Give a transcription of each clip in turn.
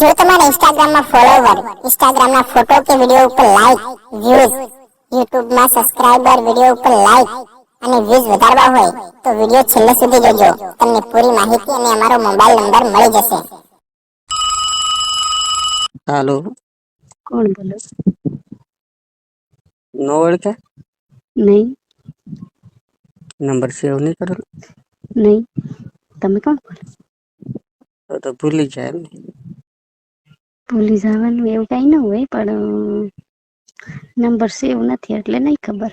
જો તમારા ઇન્સ્ટાગ્રામમાં ફોલોવર ઇન્સ્ટાગ્રામના ફોટો કે વીડિયો ઉપર લાઈક વ્યૂઝ યુટ્યુબમાં સબસ્ક્રાઇબર વીડિયો ઉપર લાઈક અને વ્યૂઝ વધારવા હોય તો વીડિયો છેલ્લે સુધી જોજો. તમને પૂરી માહિતી અને અમારો મોબાઈલ નંબર મળી જશે. હાલો. કોણ બોલો? નો ઓળખે? નહીં. નંબર સેવ નહીં કરો નહીં. તમે કોણ બોલો? તો તો ભૂલી જાય એમ. ભૂલી જવાનું એવું કઈ ન હોય પણ નંબર સેવ નથી એટલે નહીં ખબર.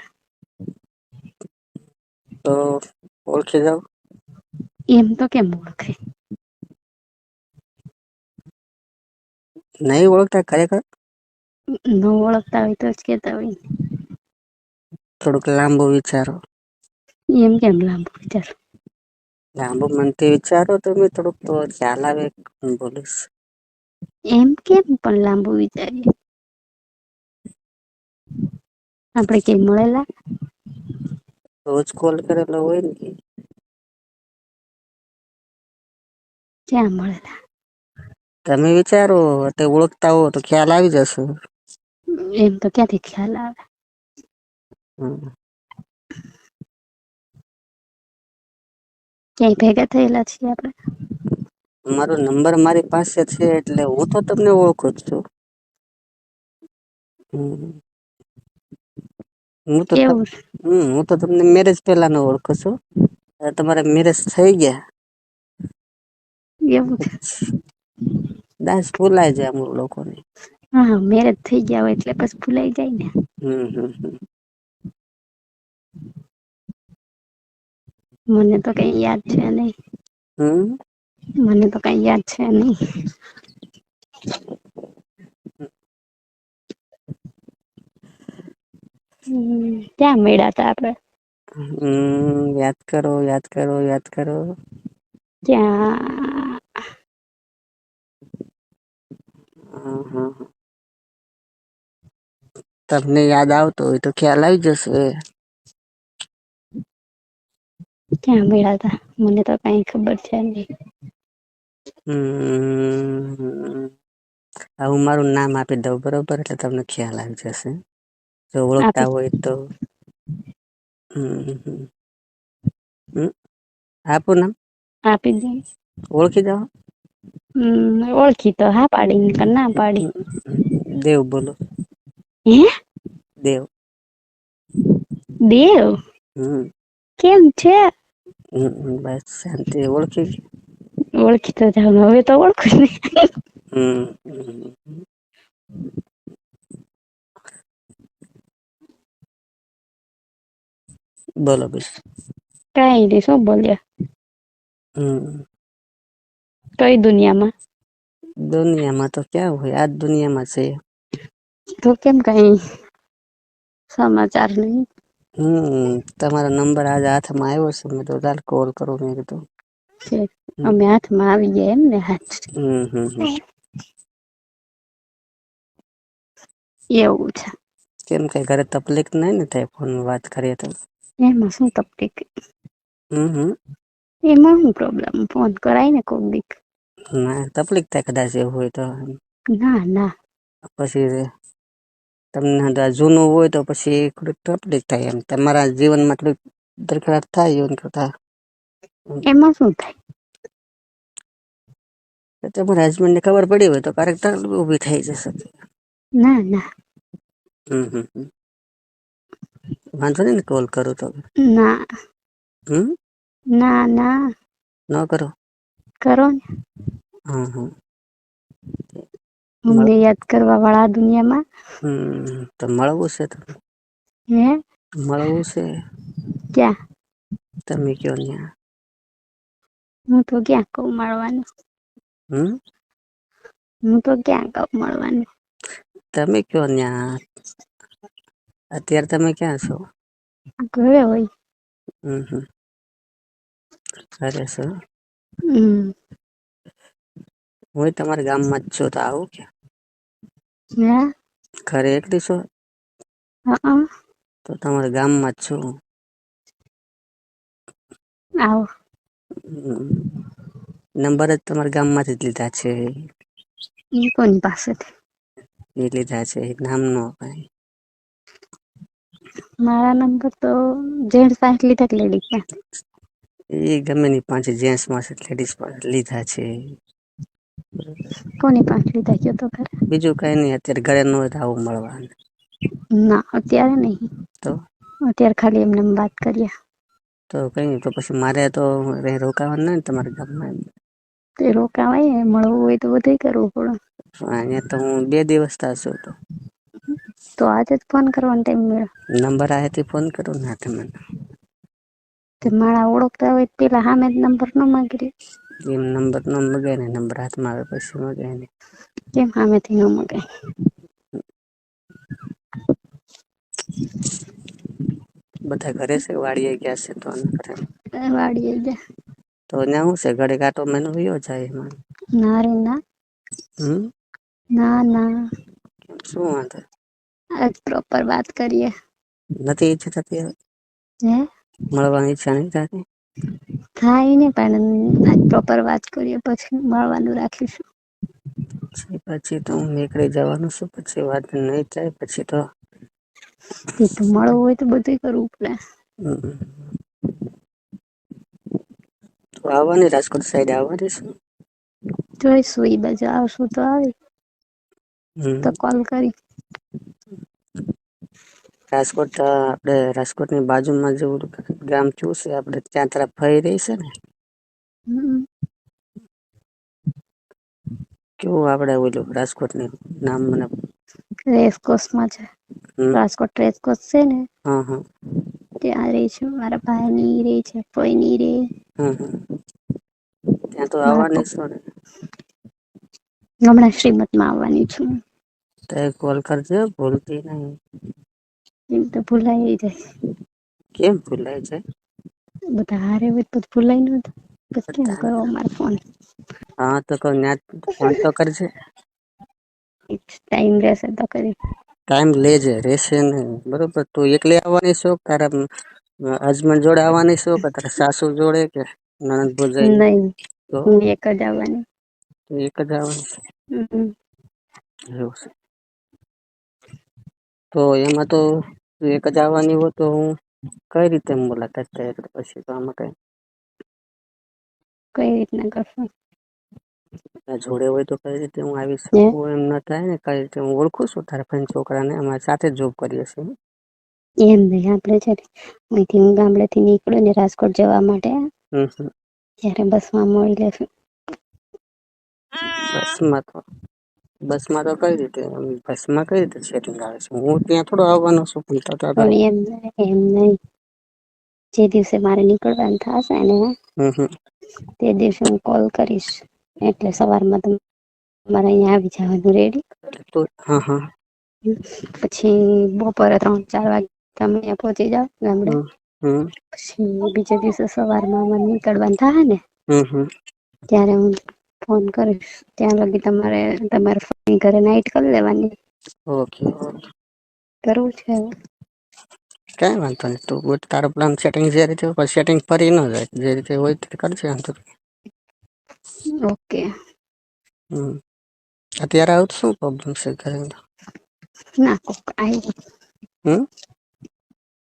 તો ઓળખી જાવ એમ તો કેમ ઓળખે? નહીં ઓળખતા ખરેખર? ન ઓળખતા હોય તો જ કેતા હોય. થોડુંક લાંબુ વિચારો. એમ કેમ લાંબુ વિચારો? લાંબુ મનથી વિચારો તો મેં થોડુંક તો ખ્યાલ આવે બોલીશ. એમ કેમ પણ લાંબુ વિચારીએ આપણે કઈ મળેલા? રોજ કોલ કરેલો હોય ને ક્યાં મળેલા? તમે વિચારો તે ઓળખતા હો તો ખ્યાલ આવી જશે. એમ તો ક્યાંથી ખ્યાલ આવે. ક્યાંય ભેગા થયેલા છીએ આપણે મારો નંબર મારી પાસે છે એટલે હું તો તમને ઓળખું જ છું. હું તો હું તો તમને મેરેજ પહેલા નો ઓળખું છું. તમારે મેરેજ થઈ ગયા. એવું દાસ ભૂલાય જાય અમુક લોકોને. હા મેરેજ થઈ ગયા હોય એટલે બસ ભૂલાઈ જાય ને. હમ હમ હમ. મને તો કઈ યાદ છે નહીં. હમ? મને તો કઈ યાદ છે નહીં. હમ, ક્યાં મળ્યા હતા આપણે? હમ યાદ કરો યાદ કરો યાદ કરો. ત્યાં હમ, હમ. તમને યાદ આવતો હોય તો ખ્યાલ આવી જશે. ક્યાં મળ્યા હતા? મને તો કઈ ખબર છે નહીં. હમ. હા હું મારું નામ આપી દઉં બરોબર? એટલે તમને ખ્યાલ આવી જશે. જો ઓળખતા આપી- હોય તો. હમ હમ. હમ. આપું નામ? આપી દે ઓળખી જાઓ. હમ, ઓળખી તો હા પાડી ના પાડી. દેવ બોલો. હે? દેવ. દેવ? હમ. કેમ છે. બસ શાંતિ. ઓળખી ગઈ? ઓળખી તો જાવ હવે તો ઓળખું નહીં. બોલો બસ કઈ નહીં શું બોલ્યા? કઈ દુનિયામાં? દુનિયામાં તો ક્યાં હોય આ દુનિયામાં છે. તો કેમ કઈ સમાચાર નહીં? હમ તમારો નંબર આજે હાથમાં આવ્યો છે મેં તો ચાલ કોલ કરું મેં કીધું. છે અમે હાથમાં આવી ગયા એમ ને હાથ. એવું છે. કેમ કે ઘરે તકલીફ નહીં ને થાય ફોન વાત કરીએ તો? એમાં શું તકલીફ? હમ એમાં શું પ્રોબ્લેમ ફોન કરાય ને કોક દીક ના તકલીફ થાય કદાચ એવું હોય તો. ના ના. પછી તમને જૂનું હોય તો પછી થોડીક તકલીફ થાય એમ. તમારા જીવનમાં થોડીક દરખડાટ થાય એવું કરતા એમાં શું થાય? તમારા હસબન્ડ ને ખબર પડી હોય તો તકલીફ ઊભી થઈ જશે. ના ના. વાંધો નહીં કોલ કરું તો. ના. હમ? ના ના. ન કરો. કરો ને. હમ હમ. મને યાદ કરવા વાળા દુનિયામાં. હમ તો મળવું છે તો હે? મળવું છે. ક્યાં? તમે કયો ત્યાં હું તો ક્યાં કઉ મળવાનું? હમ? હું તો ક્યાં કઉ મળવાનું? તમે કયો ન્યા? અત્યારે તમે ક્યાં છો? ઘરે હોય. હમ છો અરે સર હમ. હું તમારા ગામમાં જ છું તો આવું કે? ઘરે એકલી છો? તો તમારા ગામમાં જ છું? આવો. નંબર જ તમારા ગામમાંથી જ લીધા છે. કોની પાસેથી? એ લીધા છે. નામ નો અપાય મારા નંબર તો જેન્ટ્સ પાસે લીધા કે લેડીઝ પાસે? એ ગમે ની પાંચ જેન્ટ્સ પાસે લેડીઝ પાસે લીધા છે. કોની પાસે લીધા કયો તો ખરે? બીજું કઈ નહીં અત્યારે ઘરે ન હોય તો આવું મળવાનું. ના અત્યારે નહીં. તો? અત્યારે ખાલી એમને વાત કરીએ. તો કઈ નહીં તો પછી મારે તો રોકાવાનું ને તમારા ગામમાં. તે રોકાવાય મળવું હોય તો બધું કરવું પડે. અહીંયા તો હું બે દિવસ થશે તો. તો આજે જ ફોન કરવાનો ટાઈમ મળ્યો. નંબર આયાથી ફોન કરો ને તમે તે મારા ઓળખતા હોય તો પેલા સામે જ નંબર ન માંગી. એમ નંબર નો મગે ને નંબર હાથમાં આવે પછી મગે ને. કેમ સામેથી ન મગાય બધા ઘરે છે? વાડીએ ગયા છે તો ઘરે. વાડીએ ગયા. તો ના શું છે? ઘડે કાંટો મેનો વિયો જાય એમાં? ના રે ના. હમ? ના ના. શું વાંધો? આજ પ્રોપર વાત કરીએ. નથી ઈચ્છા થતી હવે? હે? મળવાની ઈચ્છા નહીં થતી? થાય ને પણ આજ પ્રોપર વાત કરીએ પછી મળવાનું રાખીશું. પછી પછી તો હું નીકળી જવાનું છું પછી વાત નહીં થાય પછી તો મળવું હોય તો બધું કરવું પડે. આવવાની રાજકોટ સાઈડ આવવાની છે જોઈશું એ બાજુ આવશું તો આવી. તો કોલ કરી. રાજકોટ આપણે રાજકોટની બાજુમાં જેવું ગામ થયું છે આપણે ત્યાં તરફ ફરી રહી છે ને. કેવું આપણે ઓલું રાજકોટની નામ મને રેસકોર્સમાં છે. રાજકોટ રેસકોર્સ છે ને ત્યાં રહી છે. મારા ભાઈની રહી છે ફોઈની રહે રે. ત્યાં તો આવવાની છો ને હમણાં શ્રીમતમાં આવવાની છું. તો કોલ કરજો ભૂલતી નહીં. એમ તો ભૂલાઈ જાય. કેમ ભૂલાય છે બધા હારે હોય તો ભૂલાય ન કેમ કરો મારો ફોન? હા તો કહું ફોન તો કરજે. ટાઈમ રહેશે તો કરી ટાઈમ લેજે રહેશે નહીં બરોબર તું એકલી આવવાની છો તારા હસબન્ડ જોડે આવવાની છો કે તારા સાસુ જોડે કે નણંદ ભોજાઈ નહીં તો હું એક જ આવવાની તું એક જ આવવાની છે હમ. એવું છે તો એમાં તો તું એક જ આવવાની હોય તો હું કઈ રીતે મુલાકાત થાય એટલે પછી તો આમાં કઈ કઈ રીતના કરશો તારા જોડે હોય તો કઈ રીતે હું આવી શકું એમ ન થાય ને કઈ રીતે હું ઓળખું છું તારા ફ્રેન્ડ છોકરાને અમારે સાથે જોબ કરીએ છીએ એમ નહીં આપણે છે ને અહીંથી હું ગામડેથી નીકળું ને રાજકોટ જવા માટે ત્યારે બસમાં મળી લેશું. બસમાં તો બસમાં તો કઈ રીતે બસમાં કઈ રીતે સેટિંગ આવે છે? હું ત્યાં થોડો આવવાનો છું પણ તો એમ એમ નહીં. જે દિવસે મારે નીકળવાનું થશે ને તે દિવસે હું કોલ કરીશ. એટલે સવારમાં તમે તમારે અહીંયા આવી જવાનું રેડી હા હા. પછી બપોરે ત્રણ ચાર વાગે તમે અહીંયા પહોંચી જાઓ ગામડે. પછી બીજે દિવસે સવારમાં અમારે નીકળવાનું થાય ને ત્યારે હું ફોન કરીશ. ત્યાં લગી તમારે તમારે ફોન ઘરે નાઈટ કરી લેવાની. ઓકે કરવું છે. કઈ વાંધો નહીં. તું તારો પ્લાન સેટિંગ જે રીતે સેટિંગ ફરી ન જાય. જે રીતે હોય તે કરજે આમ તો ઓકે. હમ. અત્યારે આવું શું પ્રોબ્લેમ છે ઘરે ના કોક આવ્યું હમ?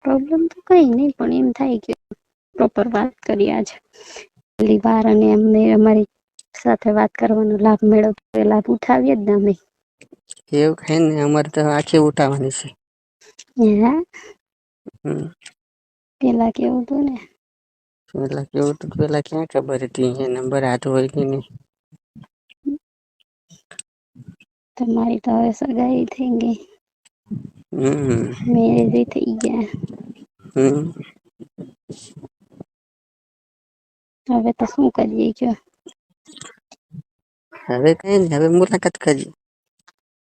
પ્રોબ્લેમ તો કઈ નહીં પણ એમ થાય કે પ્રોપર વાત કરી આજે. પહેલી વાર અને એમને અમારી સાથે વાત કરવાનો લાભ મેળવતો એ લાભ ઉઠાવીએ જ ને અમે. એવું કઈ ને અમારે તો આખી ઉઠાવવાની છે. હે? હમ. પેલા કેવું હતું ને? પેલા કેવું તો પેલા ક્યાં ખબર હતી એ નંબર હાથ હોય કે નહીં? તમારી તો હવે સગાઈ થઈ ગઈ. મેરેજ થઈ ગયા. હવે તો શું કરીએ કયો? હવે કઈ નહીં હવે મુલાકાત કરીએ.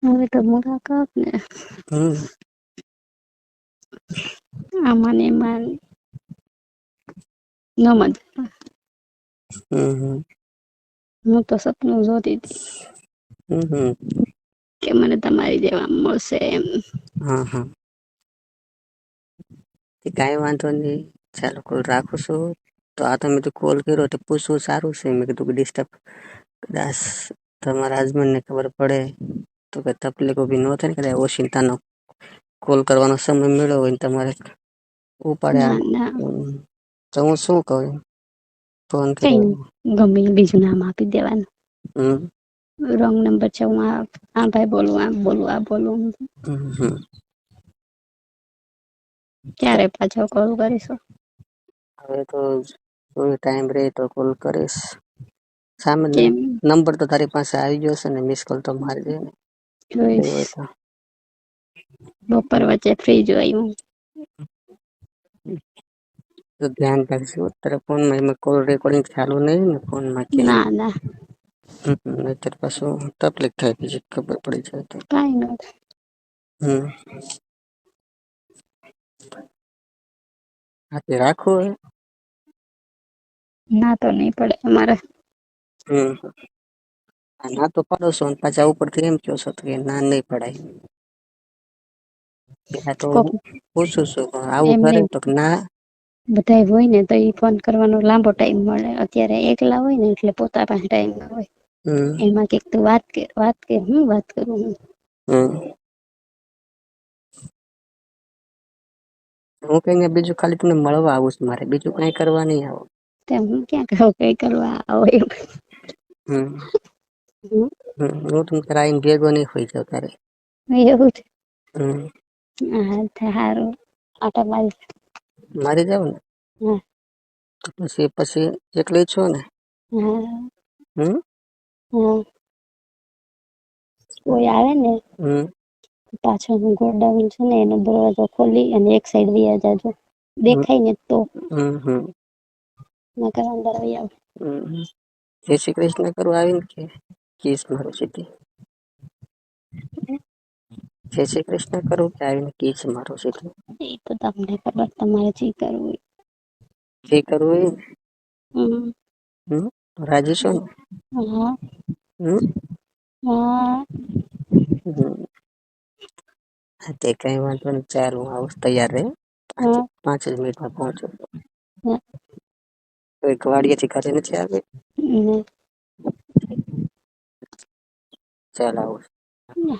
હવે તો મુલાકાત ને. આમાં ને એમાં ન મજા હમ હમ હું તો સપનું જોતી હતી કે મને તમારી જેવા મળશે એમ હા હા તે વાંધો નહીં ચાલો કોલ રાખું છું તો આ તમે તો કોલ કર્યો તો પૂછવું સારું છે મેં કીધું કે ડિસ્ટર્બ કદાચ તમારા હસબન્ડ ને ખબર પડે તો કે તકલીફ ઊભી ન થાય ને કદાચ ઓશિંતાનો કોલ કરવાનો સમય મળ્યો હોય ને તમારે ઉપાડ્યા. તો હું શું કહું? ફોન કર્યો. ગમે બીજું નામ આપી દેવાનું. હમ. રોંગ નંબર છે હું આ આ ભાઈ બોલું આ બોલું આ બોલું. ક્યારે પાછો કોલ કરીશું? હવે તો કોઈ ટાઈમ રહે તો કોલ કરીશ. સામે નંબર તો તારી પાસે આવી ગયો છે ને મિસ કોલ તો મારજે ને. બપોર વચ્ચે ફ્રી જોઈ હું. તો ધ્યાન રાખજો અત્યારે ફોનમાં એમાં કોલ રેકોર્ડિંગ ચાલુ નહીં ને ફોનમાં કે ના ના નહીતર પાછું તકલીફ થાય બીજી ખબર પડી જાય તો કાંઈ નથી હમ હાથે રાખો હે ના તો નહીં પડે અમારે હમ આ ના તો પાડો છો ને પાછા ઉપરથી એમ કહો છો તો કે ના નહીં પડાય પેલા તો કોક- પૂછું છું પણ આવું એમ કરે નહીં. તો કે ના બધાય હોય ને તો એ ફોન કરવાનો લાંબો ટાઈમ મળે. અત્યારે એકલા હોય ને એટલે પોતા પાસે ટાઈમ ના હોય. એમાં કંઈક તું વાત કર વાત કર હું વાત કરું હું? હું કઈ બીજું ખાલી તમને મળવા આવું છું મારે. બીજું કઈ કરવા નહીં આવો. તેમ હું ક્યાં કહું કઈ કરવા આવો એમ. હમ. હમ. હમ. હું તમને તારે ભેગો નહીં હોઈ જાવ તારે. એવું હા સારું આટા મારી મારી જાવ ને. તો પછી પછી એકલી છો ને? હમ. કોઈ આવે ને? હમ. હું ગોડાઉન છે ને એનો દરવાજો ખોલી અને એક સાઈડ વયા જાજો. દેખાય ને તો. નકર અંદર વહી આવ. જય શ્રી કૃષ્ણ કરવા આવીને કે કીસ મારું સીધી જય શ્રી કૃષ્ણ કરું કે આવીને કીસ મારું સીધો. એ તો તમને ખબર તમારે જે કરવું હોય. જે કરવું હોય રાજી છો ને? હા. તે કઈ વાંધો નહીં ચાલ હું આવું તૈયાર રહે. પાંચ જ મિનિટમાં પહોંચું. હા. કોઈ વાડીએથી ઘરે નથી આવી ચાલ આવું. છું.